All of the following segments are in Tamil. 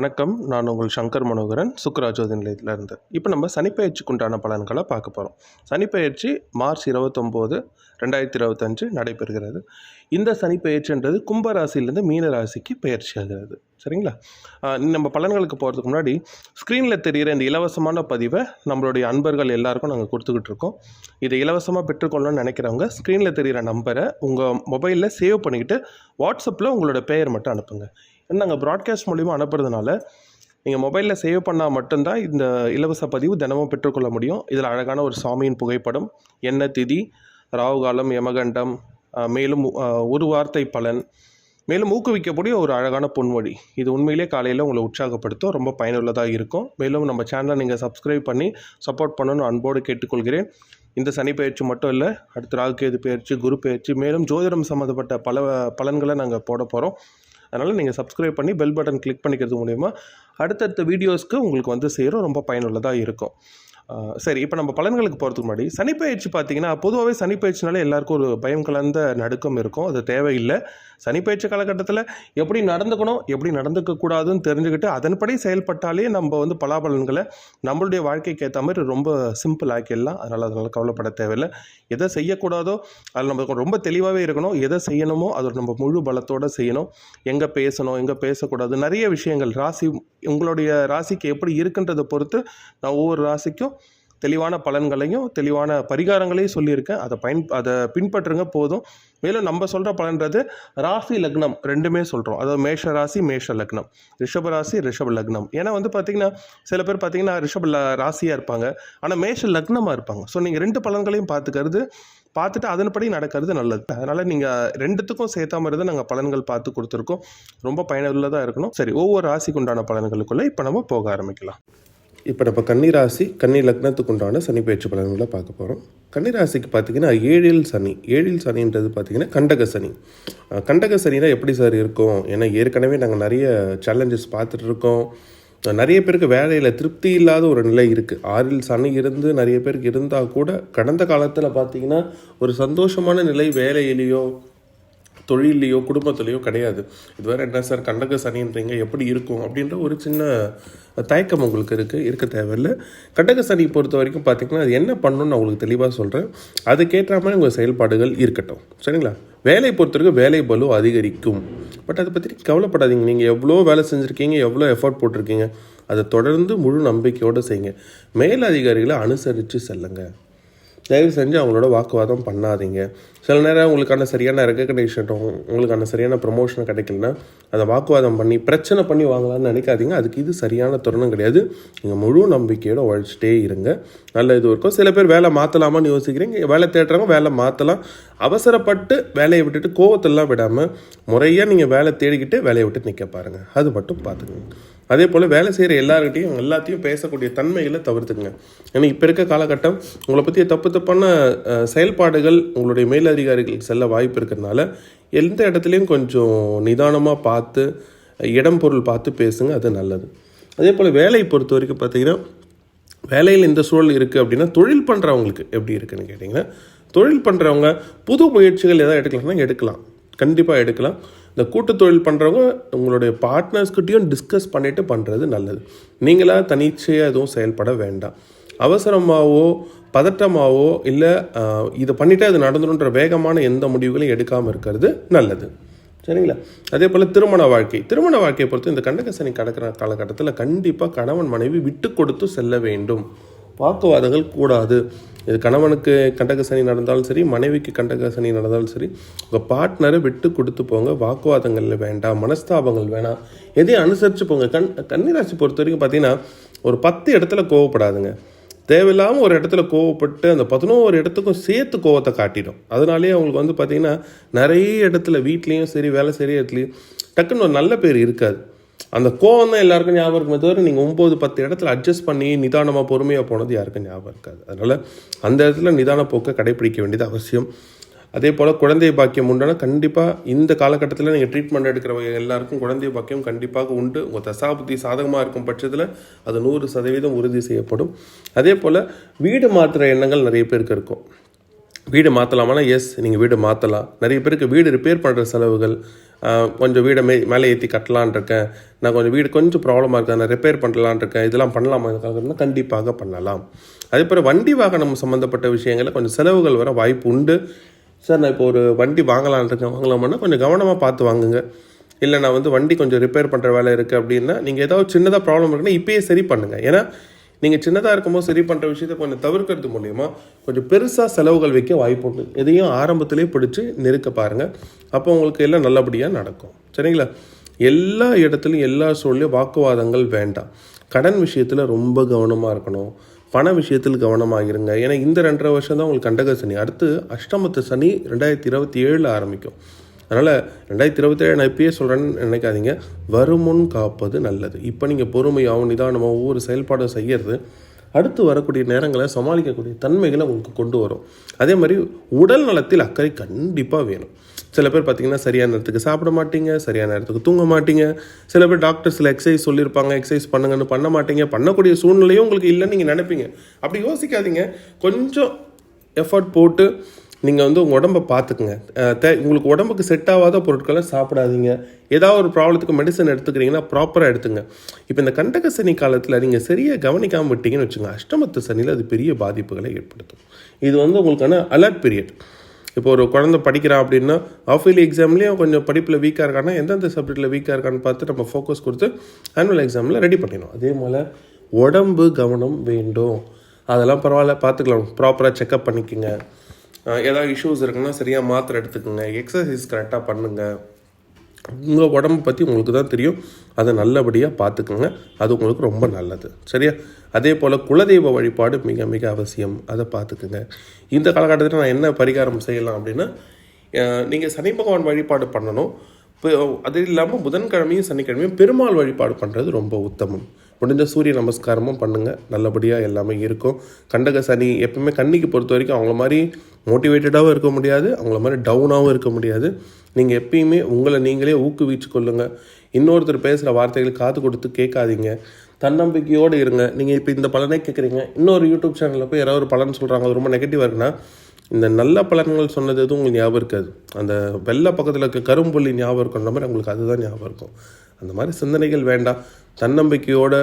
வணக்கம். நான் உங்கள் சங்கர் மனோகரன் சுக்கராஜோதி நிலையத்திலேருந்து இப்போ நம்ம சனிப்பயிற்சிக்குண்டான உண்டான பலன்களை பார்க்க போகிறோம் சனிப்பயிற்சி மார்ச் இருபத்தொம்போது ரெண்டாயிரத்தி இருபத்தஞ்சு நடைபெறுகிறது. இந்த சனிப்பயிற்சின்றது கும்பராசிலேருந்து மீன ராசிக்கு பயிற்சி ஆகிறது. சரிங்களா? நம்ம பலன்களுக்கு போகிறதுக்கு முன்னாடி ஸ்க்ரீனில் தெரிகிற இந்த இலவசமான பதிவை நம்மளுடைய அன்பர்கள் எல்லாருக்கும் நாங்கள் கொடுத்துக்கிட்டு இருக்கோம். இதை இலவசமாக பெற்றுக்கொள்ளணும்னு நினைக்கிறவங்க ஸ்க்ரீனில் தெரிகிற நம்பரை உங்கள் மொபைலில் சேவ் பண்ணிக்கிட்டு வாட்ஸ்அப்பில் உங்களோட பெயர் மட்டும் அனுப்புங்க. நாங்கள் ப்ராட்காஸ்ட் மூலிமா அனுப்புறதுனால நீங்கள் மொபைலில் சேவ் பண்ணால் மட்டும்தான் இந்த இலவச பதிவு தினமும் பெற்றுக்கொள்ள முடியும். இதில் அழகான ஒரு சாமியின் புகைப்படம் என்ன திதி ராகுகாலம் யமகண்டம் மேலும் ஒரு வார்த்தை பலன் மேலும் ஊக்குவிக்கக்கூடிய ஒரு அழகான பொன்மொழி இது உண்மையிலே காலையில் உங்களை உற்சாகப்படுத்தும் ரொம்ப பயனுள்ளதாக இருக்கும். மேலும் நம்ம சேனலை நீங்கள் சப்ஸ்கிரைப் பண்ணி சப்போர்ட் பண்ணணும்னு அன்போடு கேட்டுக்கொள்கிறேன். இந்த சனி பயிற்சி மட்டும் இல்லை அடுத்து ராகுகேது பயிற்சி குரு பயிற்சி மேலும் ஜோதிடம் சம்மந்தப்பட்ட பல பலன்களை நாங்கள் போட போகிறோம் அதனால் நீங்கள் சப்ஸ்கிரைப் பண்ணி பெல் பட்டன் கிளிக் பண்ணிக்கிறது மூலிமா அடுத்தடுத்த வீடியோஸ்க்கு உங்களுக்கு வந்து சேரும். ரொம்ப பயனுள்ளதாக இருக்கும். சரி இப்போ நம்ம பலன்களுக்கு போகிறதுக்கு முன்னாடி சனிப்பயிற்சி பார்த்தீங்கன்னா பொதுவாகவே சனிப்பயிற்சினாலே எல்லாருக்கும் ஒரு பயம் கலந்த நடுக்கம் இருக்கும். அது தேவையில்லை. சனிப்பயிற்சி காலகட்டத்தில் எப்படி நடந்துக்கணும் எப்படி நடந்துக்கக்கூடாதுன்னு தெரிஞ்சுக்கிட்டு அதன்படி செயல்பட்டாலே நம்ம வந்து பலாபலன்களை நம்மளுடைய வாழ்க்கைக்கு ஏற்ற மாதிரி ரொம்ப சிம்பிள் ஆக்கிடலாம். அதனால் அதனால் கவலைப்பட தேவையில்லை. எதை செய்யக்கூடாதோ அதில் நம்ம ரொம்ப தெளிவாகவே இருக்கணும். எதை செய்யணுமோ அதை நம்ம முழு பலத்தோடு செய்யணும். எங்கே பேசணும் எங்கே பேசக்கூடாது நிறைய விஷயங்கள் ராசி உங்களுடைய ராசிக்கு எப்படி இருக்குன்றதை பொறுத்து நான் ஒவ்வொரு ராசிக்கும் தெளிவான பலன்களையும் தெளிவான பரிகாரங்களையும் சொல்லியிருக்கேன். அதை பயன் அதை பின்பற்றுங்க போதும். மேலும் நம்ம சொல்கிற பலன்றது ராசி லக்னம் ரெண்டுமே சொல்கிறோம் அதாவது மேஷ ராசி மேஷ லக்னம். ரிஷப ராசி ரிஷப லக்னம். ஏன்னா வந்து பார்த்திங்கன்னா சில பேர் பார்த்திங்கன்னா ரிஷப ல- ராசியாக இருப்பாங்க. ஆனால் மேஷ லக்னமாக இருப்பாங்க. ஸோ நீங்கள் ரெண்டு பலன்களையும் பார்த்துக்கிறது பார்த்துட்டு அதன்படி நடக்கிறது நல்லது. அதனால் நீங்கள் ரெண்டுத்துக்கும் சேர்த்தா மாதிரி தான் நாங்கள் பலன்கள் பார்த்து கொடுத்துருக்கோம். ரொம்ப பயனுள்ளதாக இருக்கணும். சரி ஒவ்வொரு ராசிக்கு உண்டான பலன்களுக்குள்ளே இப்போ நம்ம போக ஆரம்பிக்கலாம். இப்போ நம்ம கன்னிராசி கன்னி லக்னத்துக்கு உண்டான சனி பயிற்சி பலன்களை பார்க்க போகிறோம் கன்னிராசிக்கு பார்த்தீங்கன்னா ஏழில் சனி. ஏழில் சனின்றது பார்த்தீங்கன்னா கண்டக சனி. கண்டக சனினா எப்படி சார் இருக்கும்? ஏன்னா ஏற்கனவே நாங்கள் நிறைய சேலஞ்சஸ் பார்த்துட்டு இருக்கோம். நிறைய பேருக்கு வேலையில் திருப்தி இல்லாத ஒரு நிலை இருக்குது ஆறில் சனி இருந்து நிறைய பேருக்கு இருந்தால் கூட கடந்த காலத்தில் பார்த்தீங்கன்னா ஒரு சந்தோஷமான நிலை வேலையிலேயோ தொழிலையோ குடும்பத்துலேயோ கிடையாது. இதுவரை என்ன சார்? கண்டக சனின்றீங்க எப்படி இருக்கும்? அப்படின்ற ஒரு சின்ன தயக்கம் உங்களுக்கு இருக்குது இருக்க தேவையில்லை. கண்டக சனி பொறுத்த வரைக்கும் பார்த்தீங்கன்னா அது என்ன பண்ணணும்னு நான் உங்களுக்கு தெளிவாக சொல்கிறேன் அதுக்கேற்ற மாதிரி உங்கள் செயல்பாடுகள் இருக்கட்டும். சரிங்களா? வேலையை பொறுத்தவரைக்கும் வேலை பலு அதிகரிக்கும். பட் அதை பற்றி கவலைப்படாதீங்க. நீங்கள் எவ்வளோ வேலை செஞ்சுருக்கீங்க எவ்வளோ எஃபோர்ட் போட்டிருக்கீங்க அதை தொடர்ந்து முழு நம்பிக்கையோடு செய்யுங்க. மேல் அதிகாரிகளை அனுசரித்து செல்லுங்கள் தயவு செஞ்சு அவங்களோட வாக்குவாதம் பண்ணாதீங்க. சில நேரம் உங்களுக்கான சரியான ரெக்கக்னேஷனும் உங்களுக்கான சரியான ப்ரமோஷன் கிடைக்கலன்னா அதை வாக்குவாதம் பண்ணி பிரச்சனை பண்ணி வாங்கலாம்னு நினைக்காதீங்க. அதுக்கு இது சரியான தருணம் கிடையாது. நீங்கள் முழு நம்பிக்கையோட உழைச்சிட்டே இருங்க. நல்ல இது இருக்கும். சில பேர் வேலை மாற்றலாமான்னு யோசிக்கிறீங்க. வேலை தேடுறவங்க வேலை மாற்றலாம் அவசரப்பட்டு வேலையை விட்டுட்டு கோவத்தெல்லாம் விடாமல் முறையாக நீங்கள் வேலை தேடிக்கிட்டு வேலையை விட்டு நிற்க பாருங்கள் அது மட்டும் பார்த்துக்கோங்க. அதே போல் வேலை செய்கிற எல்லாருக்கிட்டையும் எல்லாத்தையும் பேசக்கூடிய தன்மைகளை தவிர்த்துக்குங்க. ஏன்னா இப்போ இருக்க காலகட்டம் உங்களை பற்றி தப்பு தப்பான செயல்பாடுகள் உங்களுடைய மேலதிகாரிகள் செல்ல வாய்ப்பு இருக்கிறதுனால எந்த இடத்துலையும் கொஞ்சம் நிதானமாக பார்த்து இடம் பொருள் பார்த்து பேசுங்க அது நல்லது. அதே போல் வேலையை பொறுத்த வரைக்கும் பார்த்தீங்கன்னா வேலையில் இந்த சூழல் இருக்குது அப்படின்னா தொழில் பண்ணுறவங்களுக்கு எப்படி இருக்குன்னு கேட்டிங்கன்னா தொழில் பண்ணுறவங்க புது முயற்சிகள் எதாவது எடுக்கலாம்னா எடுக்கலாம். கண்டிப்பாக எடுக்கலாம். இந்த கூட்டு தொழில் பண்ணுறவங்க உங்களுடைய பார்ட்னர்ஸ்கிட்டையும் டிஸ்கஸ் பண்ணிவிட்டு பண்ணுறது நல்லது. நீங்களாக தனிச்சையாக எதுவும் செயல்பட வேண்டாம். அவசரமாகவோ பதட்டமாகவோ இல்லை இதை பண்ணிவிட்டு அது நடந்துடும்ன்ற வேகமான எந்த முடிவுகளையும் எடுக்காமல் இருக்கிறது நல்லது. சரிங்களா? அதே போல் திருமண வாழ்க்கை. திருமண வாழ்க்கையை பொறுத்து இந்த கண்டகசனி கடக்கிற காலகட்டத்தில் கண்டிப்பாக கணவன் மனைவி விட்டு கொடுத்து செல்ல வேண்டும். வாக்குவாதங்கள் கூடாது. இது கணவனுக்கு கண்டகசனி நடந்தாலும் சரி மனைவிக்கு கண்டகசனி நடந்தாலும் சரி உங்கள் பார்ட்னரை விட்டு கொடுத்து போங்க. வாக்குவாதங்கள் வேண்டாம் மனஸ்தாபங்கள் வேணாம். எதையும் அனுசரித்து போங்க. கண் கன்னிராசி பொறுத்த வரைக்கும் பார்த்தீங்கன்னா ஒரு பத்து இடத்துல கோவப்படாதுங்க. தேவையில்லாமல் ஒரு இடத்துல கோவப்பட்டு அந்த பதினோரு இடத்துக்கும் சேர்த்து கோவத்தை காட்டிடும். அதனாலேயே அவங்களுக்கு வந்து பார்த்திங்கன்னா நிறைய இடத்துல வீட்லேயும் சரி வேலை செய்கிற இடத்துலையும் டக்குன்னு ஒரு நல்ல பேர் இருக்காது. அந்த கோவம் தான் எல்லாருக்கும் ஞாபகம் இருக்குமே தவிர நீங்கள் ஒம்பது பத்து இடத்துல அட்ஜஸ்ட் பண்ணி நிதானமாக பொறுமையாக போனது யாருக்கும் ஞாபகம் இருக்காது. அதனால் அந்த இடத்துல நிதான போக்கை கடைப்பிடிக்க வேண்டியது அவசியம். அதே போல் குழந்தை பாக்கியம் உண்டுனா கண்டிப்பாக இந்த காலகட்டத்தில் நீங்கள் ட்ரீட்மெண்ட் எடுக்கிறவங்க எல்லாருக்கும் குழந்தை பாக்கியம் கண்டிப்பாக உண்டு. உங்கள் தசாபுத்தி சாதகமாக இருக்கும் பட்சத்தில் அது நூறு சதவீதம் உறுதி செய்யப்படும். அதே போல் வீடு மாற்றுற எண்ணங்கள் நிறைய பேருக்கு இருக்கும். வீடு மாற்றலாமானா எஸ் நீங்கள் வீடு மாற்றலாம் நிறைய பேருக்கு வீடு ரிப்பேர் பண்ணுற செலவுகள் கொஞ்சம் வீடை மே மேலே ஏற்றி கட்டலான் இருக்கேன். நான் கொஞ்சம் வீடு கொஞ்சம் ப்ராப்ளமாக இருக்கேன் நான் ரிப்பேர் பண்ணலான் இருக்கேன். இதெல்லாம் பண்ணலாமா? இதுக்காக கண்டிப்பாக பண்ணலாம். அதே போல் வண்டி வாகனம் சம்மந்தப்பட்ட விஷயங்களில் கொஞ்சம் செலவுகள் வர வாய்ப்பு உண்டு. சார் நான் இப்போ ஒரு வண்டி வாங்கலான் இருக்கேன். வாங்கலாமான்னா கொஞ்சம் கவனமாக பார்த்து வாங்குங்க. இல்லை நான் வந்து வண்டி கொஞ்சம் ரிப்பேர் பண்ணுற வேலை இருக்குது அப்படின்னா நீங்கள் ஏதாவது சின்னதாக ப்ராப்ளம் இருக்குன்னா இப்போயே சரி பண்ணுங்கள் ஏன்னா நீங்கள் சின்னதாக இருக்கும்போது சரி பண்ணுற விஷயத்தை கொஞ்சம் தவிர்க்கிறது மூலிமா கொஞ்சம் பெருசாக செலவுகள் வைக்க வாய்ப்பு உண்டு. எதையும் ஆரம்பத்திலே பிடிச்சி நெருக்க பாருங்கள் அப்போ உங்களுக்கு எல்லாம் நல்லபடியாக நடக்கும். சரிங்களா? எல்லா இடத்துலையும் எல்லா சூழ்நிலையும் வாக்குவாதங்கள் வேண்டாம். கடன் விஷயத்தில் ரொம்ப கவனமாக இருக்கணும். பண விஷயத்தில் கவனமாக இருங்க. ஏன்னா இந்த ரெண்டரை வருஷம் தான் உங்களுக்கு கண்டக சனி. அடுத்து அஷ்டமத்து சனி ரெண்டாயிரத்தி இருபத்தி ஏழில் ஆரம்பிக்கும். அதனால் ரெண்டாயிரத்தி இருபத்தேழு நான் இப்பயே சொல்கிறேன்னு நினைக்காதீங்க. வருமுன் காப்பது நல்லது. இப்போ நீங்கள் பொறுமையாகவும் நிதானமாக ஒவ்வொரு செயல்பாடும் செய்கிறது அடுத்து வரக்கூடிய நேரங்களை சமாளிக்கக்கூடிய தன்மைகளை உங்களுக்கு கொண்டு வரும். அதே மாதிரி உடல் நலத்தில் அக்கறை கண்டிப்பாக வேணும். சில பேர் பார்த்திங்கன்னா சரியான நேரத்துக்கு சாப்பிட மாட்டீங்க சரியான நேரத்துக்கு தூங்க மாட்டீங்க. சில பேர் டாக்டர் சில எக்ஸசைஸ் சொல்லியிருப்பாங்க எக்ஸசைஸ் பண்ணுங்கன்னு பண்ண மாட்டீங்க. பண்ணக்கூடிய சூழ்நிலையும் உங்களுக்கு இல்லைன்னு நீங்கள் நினைப்பீங்க. அப்படி யோசிக்காதீங்க. கொஞ்சம் எஃபர்ட் போட்டு நீங்கள் வந்து உங்கள் உடம்பை பார்த்துக்குங்க தே உங்களுக்கு உடம்புக்கு செட் ஆகாத பொருட்களை சாப்பிடாதீங்க. ஏதாவது ஒரு ப்ராப்ளத்துக்கு மெடிசன் எடுத்துக்கிறீங்கன்னா ப்ராப்பராக எடுத்துங்க. இப்போ இந்த கண்டக சனி காலத்தில் நீங்கள் சரியாக கவனிக்காமல் விட்டீங்கன்னு வச்சுங்க அஷ்டமத்து சனியில் அது பெரிய பாதிப்புகளை ஏற்படுத்தும். இது வந்து உங்களுக்கான அலர்ட் பீரியட் இப்போ ஒரு குழந்தை படிக்கிறான் அப்படின்னா ஆஃபீலி எக்ஸாம்லேயும் கொஞ்சம் படிப்பில் வீக்காக இருக்கான்னா எந்தெந்த சப்ஜெக்டில் வீக்காக இருக்கான்னு பார்த்து நம்ம ஃபோக்கஸ் கொடுத்து ஆனுவல் எக்ஸாமில் ரெடி பண்ணிடணும். அதே போல் உடம்பு கவனம் வேண்டும். அதெல்லாம் பரவாயில்ல பார்த்துக்கலாம். ப்ராப்பராக செக்கப் பண்ணிக்கோங்க. ஏதாவது இஷ்யூஸ் இருக்குன்னா சரியாக மாத்திரை எடுத்துக்கோங்க. எக்ஸசைஸ் கரெக்டாக பண்ணுங்கள் உங்கள் உடம்பை பற்றி உங்களுக்கு தான் தெரியும். அதை நல்லபடியாக பார்த்துக்குங்க. அது உங்களுக்கு ரொம்ப நல்லது. சரியா? அதே போல் குலதெய்வ வழிபாடு மிக மிக அவசியம். அதை பார்த்துக்குங்க. இந்த காலகட்டத்தில் நான் என்ன பரிகாரம் செய்யலாம் அப்படின்னா நீங்கள் சனி பகவான் வழிபாடு பண்ணணும். இப்போ அது இல்லாமல் புதன்கிழமையும் சனிக்கிழமையும் பெருமாள் வழிபாடு பண்ணுறது ரொம்ப உத்தமம். முடிஞ்ச சூரிய நமஸ்காரமும் பண்ணுங்கள் நல்லபடியாக எல்லாமே இருக்கும். கண்டக சனி எப்பவுமே கண்ணிக்கு பொறுத்த வரைக்கும் அவங்கள மாதிரி மோட்டிவேட்டடாகவும் இருக்க முடியாது அவங்கள மாதிரி டவுனாகவும் இருக்க முடியாது. நீங்கள் எப்பயுமே உங்களை நீங்களே ஊக்குவிச்சு கொள்ளுங்கள் இன்னொருத்தர் பேசுகிற வார்த்தைகள் காது கொடுத்து கேட்காதீங்க. தன்னம்பிக்கையோடு இருங்க. நீங்கள் இப்போ இந்த பலனே கேட்குறீங்க. இன்னொரு யூடியூப் சேனலில் போய் யாராவது ஒரு பலன் சொல்கிறாங்க அது ரொம்ப நெகட்டிவாக இருக்குன்னா இந்த நல்ல பலன்கள் சொன்னது எதுவும் உங்களுக்கு ஞாபகம் இருக்காது. அந்த வெள்ளை பக்கத்தில் இருக்க கரும்புள்ளி ஞாபகம் இருக்குன்ற மாதிரி உங்களுக்கு அதுதான் ஞாபகம் இருக்கும். அந்த மாதிரி சிந்தனைகள் வேண்டாம். தன்னம்பிக்கையோட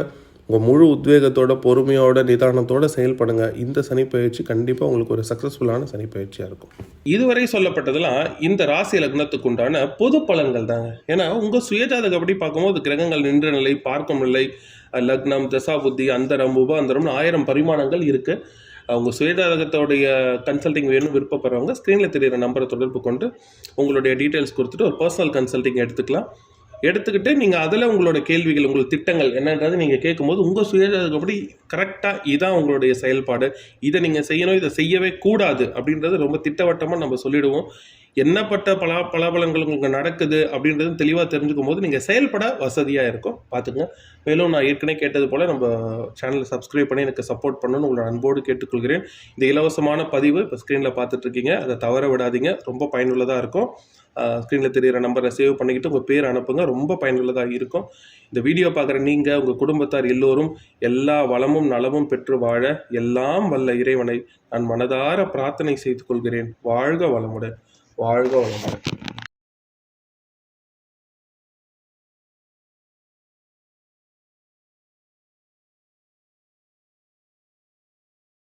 உங்கள் முழு உத்வேகத்தோட பொறுமையோட நிதானத்தோட செயல்படுங்க. இந்த சனிப்பயிற்சி கண்டிப்பாக உங்களுக்கு ஒரு சக்ஸஸ்ஃபுல்லான சனிப்பயிற்சியாக இருக்கும். இதுவரை சொல்லப்பட்டதெல்லாம் இந்த ராசி லக்னத்துக்கு உண்டான பொது பலன்கள் தாங்க. ஏன்னா உங்கள் சுயஜாதகப்படி பார்க்கும்போது கிரகங்கள் நின்ற நிலை பார்க்கும் நிலை லக்னம் தசா புத்தி அந்தரம் உபாந்தரம்னு ஆயிரம் பரிமாணங்கள் இருக்குது அவங்க சுயஜாதகத்தோடைய கன்சல்டிங் வேணும் விருப்பப்படுறவங்க ஸ்க்ரீனில் தெரிகிற நம்பரை தொடர்பு கொண்டு உங்களுடைய டீட்டெயில்ஸ் கொடுத்துட்டு ஒரு பர்சனல் கன்சல்டிங் எடுத்துக்கலாம். எடுத்துக்கிட்டு நீங்கள் அதில் உங்களோட கேள்விகள் உங்களோட திட்டங்கள் என்னன்றது நீங்கள் கேட்கும்போது உங்கள் சுயப்படி கரெக்டாக இதான் உங்களுடைய செயல்பாடு. இதை நீங்கள் செய்யணும் இதை செய்யவே கூடாது அப்படின்றது ரொம்ப திட்டவட்டமாக நம்ம சொல்லிடுவோம். என்னப்பட்ட பல பலாபலங்கள் உங்களுக்கு நடக்குது அப்படின்றது தெளிவாக தெரிஞ்சுக்கும் போது நீங்கள் செயல்பட வசதியாக இருக்கும். பார்த்துங்க மேலும் நான் ஏற்கனவே கேட்டது போல் நம்ம சேனலை சப்ஸ்கிரைப் பண்ணி எனக்கு சப்போர்ட் பண்ணணும்னு உங்களோட அன்போடு கேட்டுக்கொள்கிறேன். இந்த இலவசமான பதிவு இப்போ ஸ்க்ரீனில் பார்த்துட்ருக்கீங்க அதை தவற விடாதீங்க. ரொம்ப பயனுள்ளதாக இருக்கும். ஸ்க்ரீனில் தெரியிற நம்பரை சேவ் பண்ணிக்கிட்டு உங்கள் பேர் அனுப்புங்க. ரொம்ப பயனுள்ளதாக இருக்கும். இந்த வீடியோ பார்க்குற நீங்கள் உங்கள் குடும்பத்தார் எல்லோரும் எல்லா வளமும் நலமும் பெற்று வாழ எல்லாம் வல்ல இறைவனை நான் மனதார பிரார்த்தனை செய்து கொள்கிறேன். வாழ்க வளமுடன். வாழ்க வளமுடன்.